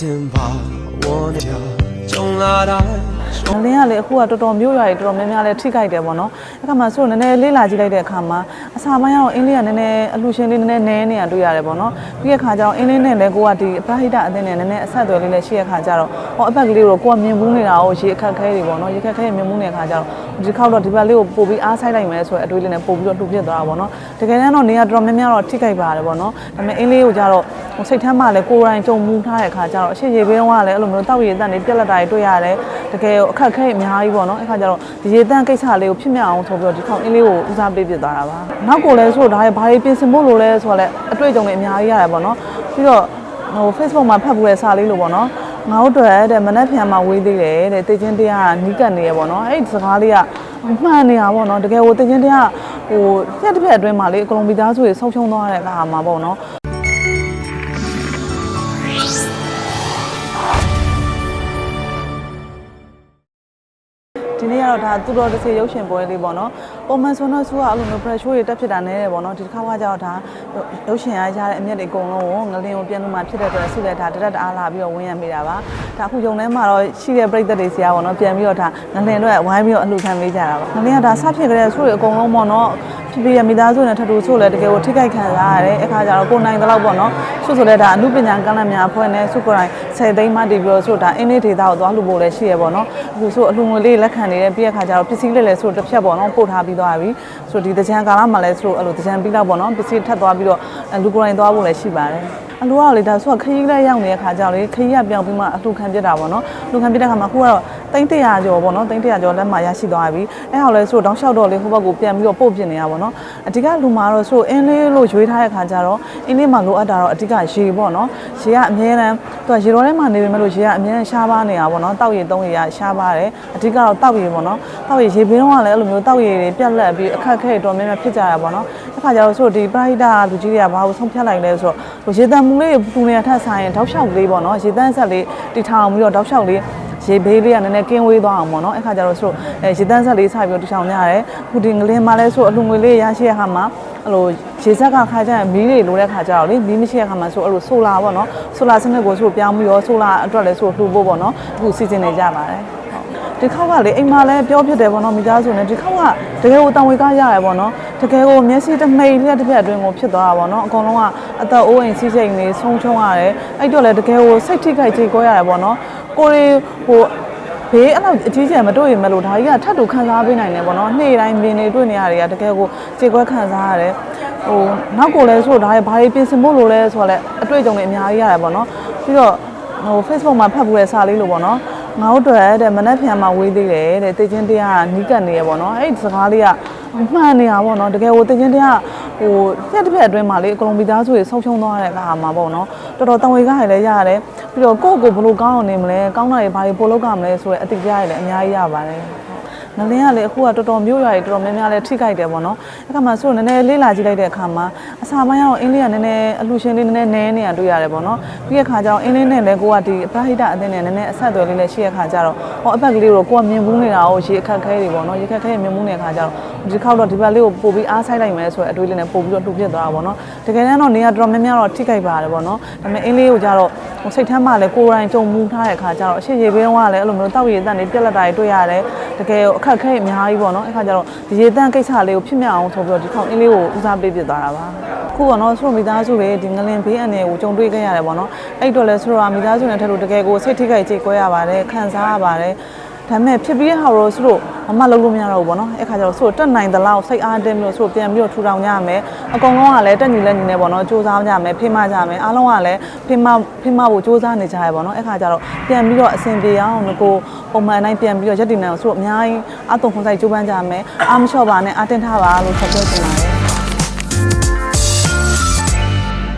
တင်ပါဝန်ကြကြုံလာတိုင်းငလင်းကလည်းအခုကတော်တော်မျိုးရွာတွေတော်တော်များများလည်းထိခိုက်တယ်ပေါ့နော်အခါမှာဆိုတော့နည်းနည်းလေးလာကြည့်လိုက်တဲ့အခါမှာအစာပိုင်းကတော့အင်းလေးကနည်းနည်းအလှရှင်လေးနည်းနည်းနဲနေတာတွေ့ရတယ်ပေါ့နော်ပြီးတဲ့အခါကျတော့အင်းလေးနဲ့လည်းကိုကဒီအပဟိတအသင်းနဲ့နည်းနည်းအဆက်အသွယ်လေးလည်းရှိတဲ့အခါကျတော့ဟောအပက်ကလေးကိုကိုကမြင်ဘူးနေတာကိုရေအခက်ခဲတွေပေါ့နော်ရေခက်ခဲမြင်ဘူးနေတဲ့အခါကျတော့ဒီခေါက်တော့ဒီဘက်လေးကိုပို့ပြီးအားဆိုင်လိုက်မယ်ဆိုတော့အတွေးလေးနဲ့ပို့ပြီးတော့တူပြစ်သွားတာပေါ့နော်တကယ်တမ်းတော့နေရာတော်တော်များများတော့ထိခိုက်ပါတယ်ပေါ့နော်ဒါပေမဲ့အင်းလေးကိုကျတော့ ဟိုစိတ်ထဲမှာလည်းကိုယ်တိုင်ကြုံမူထားတဲ့အခါကျတော့အရှိရေဘေးတော့ကလည်းအဲ့လိုမျိုးတောက်ရည်တန်တွေပြက်လက်တာတွေတွေ့ရတယ်တကယ်အခက်ခဲအများကြီးပေါ့နော်အဲ့ခါကျတော့ဒီရေတန့်ကိစ္စလေးကိုဖြစ်မြောက်အောင်ဆိုပြီးတော့ဒီခေါင်းအင်းလေးကိုဦးစားပေးပြစ်သွားတာပါနောက်ကိုလည်းဆိုတော့ဒါရဘာတွေပြင်ဆင်ဖို့လိုလဲဆိုတော့လည်းအတွေ့အကြုံတွေအများကြီးရတယ်ပေါ့နော်ပြီးတော့ဟို Facebook မှာဖတ်ပူတဲ့စာလေးလိုပေါ့နော်ငါတို့အတွက်တဲ့မနက်ဖြန်မှာဝေးသေးတယ်တဲ့တေချင်းတရားကနီးကပ်နေရပေါ့နော်အဲ့ဒီစကားလေးကမှန်နေတာပေါ့နော်တကယ်ဟိုတေချင်းတရားဟိုပြက်တစ်ဖက်အတွင်းမှာလေအကုန်လုံးမိသားစုတွေဆုံးရှုံးသွားတဲ့အခါမှာပေါ့နော် ဒီနေ့ကတော့ဒါသူတော်တစ်စီရုပ်ရှင်ပွဲလေးပေါ့နော်ပုံမှန်ဆိုတော့သူကအဲ့လိုမျိုး pressure တွေတက်ဖြစ်တာနည်းတယ်ပေါ့နော်ဒီတစ်ခါကကြောက်ဒါရုပ်ရှင်ရရတဲ့အမျက်တွေအကုန်လုံးကိုငလင်းကိုပြန်လို့မှဖြစ်တဲ့အတွက်ဆုလက်ဒါတရက်တအားလာပြီးတော့ဝင်းရမိတာပါဒါအခုယုံထဲမှာတော့ရှိတဲ့ပြိသက်တွေစီကပေါ့နော်ပြန်ပြီးတော့ဒါငလင်းတော့ဝိုင်းပြီးတော့အလှခံပေးကြတာပါငလင်းကဒါစဖြစ်ကြတဲ့ဆုတွေအကုန်လုံးပေါ့နော် ဖြစ်ပြီးရမိသားစုနဲ့ထထူဆိုလည်းတကယ်ကိုထိခိုက်ခံစားရတယ်အခါကျတော့ကိုနိုင်တဲ့လောက်ပေါ့နော်ဆုဆိုလည်းဒါအမှုပညာကဏ္ဍများအဖွဲ့နဲ့ဆုကိုယ်တိုင်10သိန်းမှတည်ပြီးတော့ဆုဒါအင်းလေးဒေတာကိုသွားလှူဖို့လည်းရှိရပေါ့နော်အခုဆိုအလှငွေလေးလက်ခံနေတဲ့ပြီးရခါကျတော့ပစ္စည်းလေးလည်းဆိုတစ်ဖြတ်ပေါ့နော်ပို့ထားပြီးသွားပြီဆိုဒီတကြံကာလမှာလည်းဆိုအဲ့လိုတကြံပြီးတော့ပေါ့နော်ပစ္စည်းထပ်သွားပြီးတော့လူကိုယ်တိုင်သွားဖို့လည်းရှိပါတယ်အလူကလေဒါဆိုခရီးလည်းရောက်နေတဲ့ခါကျတော့လေခရီးကပြောင်းပြီးမှအလှခံပြစ်တာပေါ့နော်လှခံပြစ်တဲ့ခါမှာအခုကတော့တိန်း100ကျော်ပေါ့နော်တိန်း100ကျော်လက်မှာရရှိသွားပြီအဲ့ဟောလဲဆိုတောင်းလျှောက်တော့လေဟိုဘက်ကိုပြန်ပြီးတော့ပို့ပြစ်နေတာပေါ့နော်အဓိကလူမှာတော့ဆိုအင်းလေးလို့ရွေးထားတဲ့ခါကျတော့အင်းလေးမှာလိုအပ်တာတော့အဓိကရေပေါ့နော်ရေကအများတန်းသူကရေတော်ထဲမှာနေပေမဲ့လို့ရေကအများတန်းရှားပါနေတာပေါ့နော်တောက်ရည်သုံးရည်ကရှားပါတယ်အဓိကတော့တောက်ရည်ပေါ့နော်တောက်ရည်ရေဘင်းတော့ကလည်းအဲ့လိုမျိုးတောက်ရည်တွေပြက်လက်ပြီးအခက်အခဲတော်များများဖြစ်ကြတာပေါ့နော်အခါကျတော့ဆိုဒီပရိဒါလူကြီးတွေကဘာလို့ဆုံးဖြတ်လိုက်လဲဆိုတော့ရေတံမှုလေးပူနေတာထက်ဆိုင်ရင်တောက်လျှောက်လေးပေါ့နော်ရေတန်းဆက်လေးတီထောင်ပြီးတော့တောက်လျှောက်လေး ရေဘေးလေးကနည်းနည်းကင်းဝေးသွားအောင်ပေါ့နော်အခါကျတော့ဆိုအဲရေတန်းဆက်လေးစပြီးတော့တီထောင်ကြရတယ်ခုဒီငလင်းမှာလဲဆိုအလှငွေလေးရရှိရခါမှာအဲ့လိုရေဆက်ကခါကျရင်မီးတွေလိုတဲ့ခါကျတော့လေမီးမရှိတဲ့ခါမှာဆိုအဲ့လိုဆိုလာပေါ့နော်ဆိုလာစနစ်ကိုဆိုပြောင်းပြီးတော့ဆိုလာအတွက်လည်းဆိုလှူဖို့ပေါ့နော်အခုစီစဉ်နေကြပါတယ်ဒီခေါက်ကလေအိမ်မှာလည်းပြောဖြစ်တယ်ပေါ့နော်မိသားစုနဲ့ဒီခေါက်ကတကယ်ကိုတံဝေကရရပေါ့နော်တကယ်ကိုမျက်စိတမိတ်လက်တစ်ပြက်အတွင်းကိုဖြစ်သွားတာပေါ့နော်အကုန်လုံးကအသက်အိုးအိမ်စီးစိမ်တွေဆုံးချုံရတယ်အဲ့တော့လေတကယ်ကိုစိတ်ထိခိုက်ကြေကွဲရတယ်ပေါ့နော် ကိုရီဟိုဘေးအဲ့လိုအကြီးကျယ်မတွေ့ရင်မလို့ဒါကြီးကထပ်တူခံစားပေးနိုင်တယ်ပေါ့နော်နေ့တိုင်းမြင်နေတွေ့နေရတွေကတကယ်ကိုကြေကွဲခံစားရတယ်ဟိုနောက်ကိုလည်းဆိုတော့ဒါရဘာတွေပြင်ဆင်ဖို့လိုလဲဆိုတော့လည်းအတွေ့အကြုံတွေအများကြီးရတယ်ပေါ့နော်ပြီးတော့ဟို Facebook မှာဖတ်ပူတဲ့စာလေးလိုပေါ့နော်ငါတို့အတွက်တဲ့မနက်ဖြန်မှာဝေးသေးတယ်တဲ့တေချင်းတရားကနီးကပ်နေရပေါ့နော်အဲ့ဒီစကားလေးကမှန်နေတာပေါ့နော်တကယ်ဟိုတေချင်းတရားဟိုပြက်တစ်ဖက်အတွင်းမှာလေအကုန်လုံးမိသားစုတွေဆုံးရှုံးသွားတဲ့အခါမှာပေါ့နော်တော်တော်တံဝေကားရလည်းရတယ် ပြီးတော့ကိုယ့်ကိုယ်ဘယ်လိုကောင်းအောင်နေမလဲကောင်းတာတွေဘာတွေပို့လုပ်ကြမလဲဆိုတဲ့အသိကြားရလည်းအများကြီးရပါတယ်ငလင်းကလေအခုကတော်တော်မျိုးရွာတွေတော်တော်များများလည်းထိခိုက်တယ်ပေါ့နော်အခါမှာဆိုတော့နည်းနည်းလေးလာကြည့်လိုက်တဲ့အခါမှာအစာပိုင်းကတော့အင်းလေးကနည်းနည်းအလှရှင်လေးနည်းနည်းနဲနေတာတွေ့ရတယ်ပေါ့နော်ပြီးတဲ့အခါကျတော့အင်းလေးနဲ့လည်းကိုကဒီအပဟိတအသင်းနဲ့နည်းနည်းအဆက်အသွယ်လေးလည်းရှိတဲ့အခါကျတော့ဟောအပက်ကလေးကိုကိုကမြင်ဘူးနေတာကိုရေအခက်ခဲတွေပေါ့နော်ရေခက်ခဲမြင်ဘူးနေတဲ့အခါကျတော့ ဒီခေါက်တော့ဒီဘက်လေးကိုပို့ပြီးအားဆိုင်လိုက်မယ်ဆိုတဲ့အတွေးလေးနဲ့ပို့ပြီးတော့တူပြစ်သွားတာပေါ့နော်တကယ်တမ်းတော့နေရာတော်တော်များများတော့ထိခိုက်ပါတယ်ပေါ့နော်ဒါပေမဲ့အင်းလေးကိုကျတော့ဟိုစိတ်ထဲမှာလည်းကိုယ်တိုင်ကြုံမူထားတဲ့အခါကျတော့အရှိရေဘေးတော့ကလည်းအဲ့လိုမျိုးတောက်ရည်တန်တွေပြက်လက်တာတွေတွေ့ရတယ်တကယ်အခက်ခဲအများကြီးပေါ့နော်အခါကျတော့ဒီရေတန့်ကိစ္စလေးကိုဖြစ်မြောက်အောင်ဆိုပြီးတော့ဒီခေါင်းအင်းလေးကိုဦးစားပေးပြစ်သွားတာပါခုကနော်ဆိုမိသားစုတွေဒီငလင်ဘေးအန်တွေကိုကြုံတွေ့ခဲ့ရတယ်ပေါ့နော်အဲ့တော့လဲဆိုတော့မိသားစုနဲ့ထပ်လို့တကယ်ကိုစိတ်ထိခိုက်ကြေကွဲရပါတယ်ခံစားရပါတယ် ဒါပေမဲ့ဖြစ်ပြီးတဲ့ဟာတော့ဆိုတော့မမလုံးလို့မရတော့ဘူးပေါ့နော်အဲ့ခါကျတော့ဆိုတော့တက်နိုင်သလောက်စိတ်အားတင်းပြီးတော့ဆိုတော့ပြန်ပြီးတော့ထူထောင်ကြရမယ်အကုန်လုံးကလည်းတက်ညီလက်ညီနဲ့ပေါ့နော်စူးစမ်းကြမယ်ဖိမကြမယ်အားလုံးကလည်းဖိမဖိမဖို့စူးစမ်းနေကြရပေါ့နော်အဲ့ခါကျတော့ပြန်ပြီးတော့အဆင်ပြေအောင်ကိုပုံမှန်တိုင်းပြန်ပြီးတော့ရက်တည်နေအောင်ဆိုတော့အများကြီးအတုံခွန်ဆိုင်ကြိုးပမ်းကြမယ်အားမလျှော့ပါနဲ့အားတင်းထားပါလို့ဆက်ပြောချင်ပါတယ်